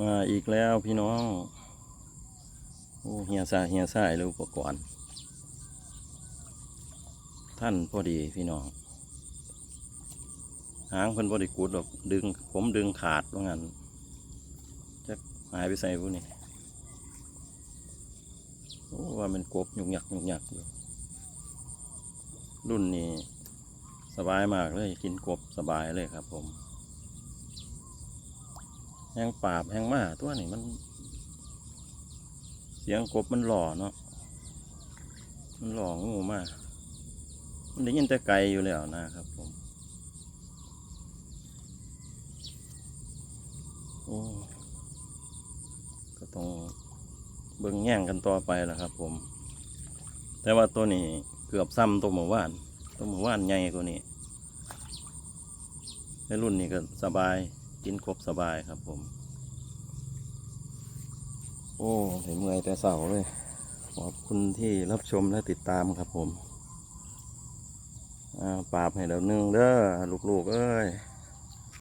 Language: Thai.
มาอีกแล้วพี่น้อง โอ้เฮียสายเฮียสายเลยอุปกรณ์ ท่านพอดีพี่น้อง หางเพิ่นพอดีกูดดอกดึง ผมดึงขาดว่างั้นจะหายไปใส่พวกนี้โอ้ว่ามันกบหยุกหยักหยุกหยักอยู่รุ่นนี้สบายมากเลยกินกบสบายเลยครับผม แห้งปราบแห้งมาตัวนี้มัน เสียงกบมันหล่อเนาะมันหล่องูมากมันได้ยินแต่ไกลอยู่แล้วนะครับผมโอ้ก็ต้องเบิ่งแย่งกันต่อไปแล้วครับผม แต่ว่าตัวนี้เกือบซ้ำตัวหมู่ว่าน ตัวหมู่ว่านใหญ่กว่านี้ในรุ่นนี้ก็สบาย กินครบสบายครับผม โอ้เห็นเมื่อยแต่เสาเลย ขอบคุณที่รับชมและติดตามครับผมอ่าปราบให้เรานึงเด้อลูกๆเอ้ย